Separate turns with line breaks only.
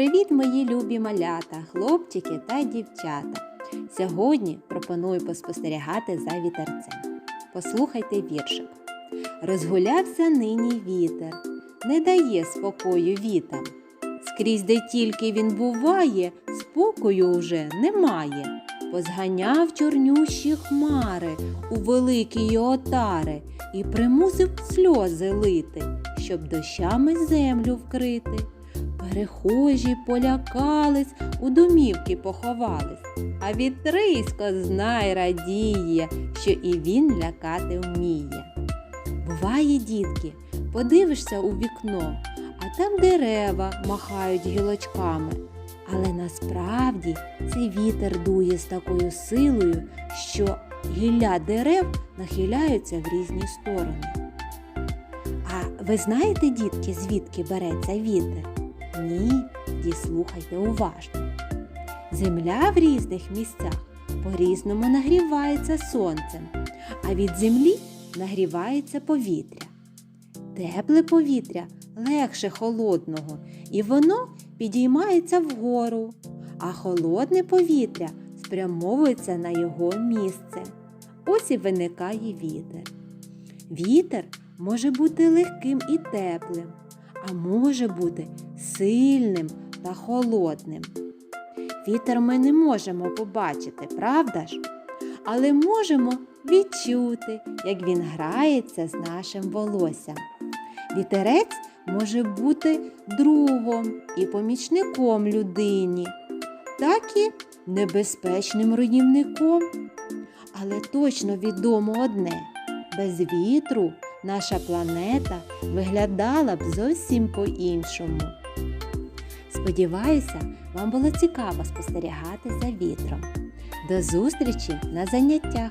Привіт, мої любі малята, хлопчики та дівчата. Сьогодні пропоную поспостерігати за вітерцем. Послухайте віршик. Розгулявся нині вітер, не дає спокою вітам. Скрізь, де тільки він буває, спокою уже немає. Позганяв чорнющі хмари у великі отари і примусив сльози лити, щоб дощами землю вкрити. Перехожі полякались, у домівки поховались, а вітрисько знай радіє, що і він лякати вміє. Буває, дітки, подивишся у вікно, а там дерева махають гілочками. Але насправді цей вітер дує з такою силою, що гілля дерев нахиляються в різні сторони. А ви знаєте, дітки, звідки береться вітер? Ні, діслухайте уважно. Земля в різних місцях по-різному нагрівається сонцем, а від землі нагрівається повітря. Тепле повітря легше холодного, і воно підіймається вгору, а холодне повітря спрямовується на його місце. Ось і виникає вітер. Вітер може бути легким і теплим, а може бути сильним та холодним. Вітер ми не можемо побачити, правда ж? Але можемо відчути, як він грається з нашим волоссям. Вітерець може бути другом і помічником людині, так і небезпечним руйнівником. Але точно відомо одне: без вітру наша планета виглядала б зовсім по-іншому. Сподіваюся, вам було цікаво спостерігати за вітром. До зустрічі на заняттях!